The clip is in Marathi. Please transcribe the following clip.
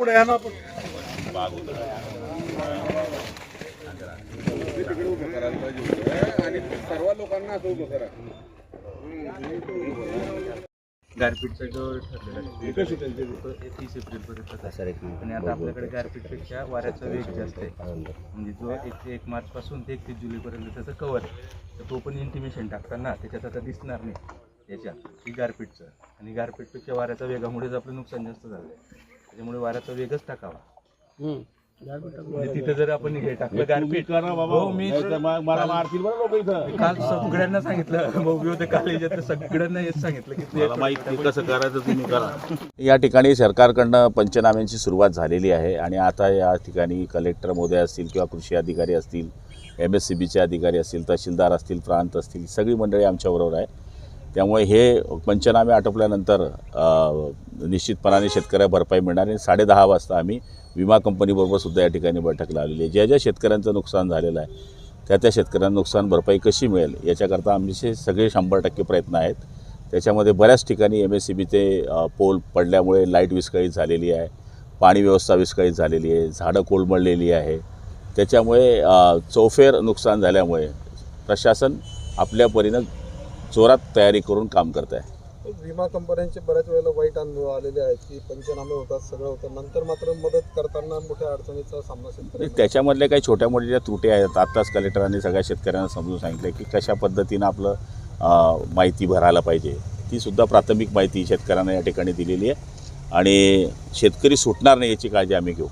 पुढे या ना आपण तिकडे उभं करायला पाहिजे होतं. आणि सर्व लोकांना असं उभं करा. गारपीटचा जो ठरलेला आहे तो. तीस एप्रिलपर्यंत आहे. आणि आता आपल्याकडे गारपीटपेक्षा वाऱ्याचा वेग जास्त आहे. म्हणजे जो एक एक मार्चपासून ते एकतीस जुलैपर्यंत त्याचं कवर आहे. तर तो पण इंटिमेशन टाकताना त्याच्यात आता दिसणार नाही. याच्या ही गारपीटचं. आणि गारपीटपेक्षा वाऱ्याच्या वेगामुळेच आपलं नुकसान जास्त झालं त्याच्यामुळे वाऱ्याचा वेगच टाकावा. तिथं जर आपण हे टाकलं गारपीट. हो मी मला मारतील बरं लोक इथं. काल सगळ्यांना सांगितलं. भाऊ काल सगळ्यांना हेच सांगितलं की माहिती कसं करायचं तुम्ही करा. या ठिकाणी सरकारकडनं पंचनाम्यांची सुरुवात झालेली आहे आणि आता या ठिकाणी कलेक्टर महोदय असतील किंवा कृषी अधिकारी असतील एम एस सी बीचे अधिकारी असतील तहसीलदार असतील प्रांत असतील सगळी मंडळी आमच्याबरोबर आहे त्यामुळे हे पंचनामे आटोपल्यानंतर निश्चितपणाने शेतकऱ्या भरपाई मिळणार आणि साडेदहा वाजता आम्ही विमा कंपनीबरोबर सुद्धा या ठिकाणी बैठक लावलेली आहे. ज्या ज्या शेतकऱ्यांचं नुकसान झालेलं आहे त्या त्या शेतकऱ्यांना नुकसान भरपाई कशी मिळेल याच्याकरता आमचे सगळे शंभर टक्के प्रयत्न आहेत. त्याच्यामध्ये बऱ्याच ठिकाणी एम एस सी बीचे पोल पडल्यामुळे लाइट विस्कळीत झालेली आहे पाणी व्यवस्था विस्कळीत झालेली आहे झाडं कोलमडलेली आहे. त्याच्यामुळे चौफेर नुकसान झाल्यामुळे प्रशासन आपल्या परीनं जोरात तयारी करून काम करत आहे. विमा कंपन्यांचे बऱ्याच वेळेला वाईट अनुभव आलेले आहेत की पंचनामे होतात सगळं होतं. नंतर मात्र मदत करताना मोठ्या अडचणीचा सामना शेतकरी त्याच्यामधल्या काही छोट्या मोठ्या त्रुटी आहेत. आत्ताच कलेक्टरांनी सगळ्या शेतकऱ्यांना समजून सांगितलं की कशा पद्धतीनं आपलं माहिती भरायला पाहिजे. ती सुद्धा प्राथमिक माहिती शेतकऱ्यांना या ठिकाणी दिलेली आहे. आणि शेतकरी सुटणार नाही याची काळजी आम्ही घेऊ.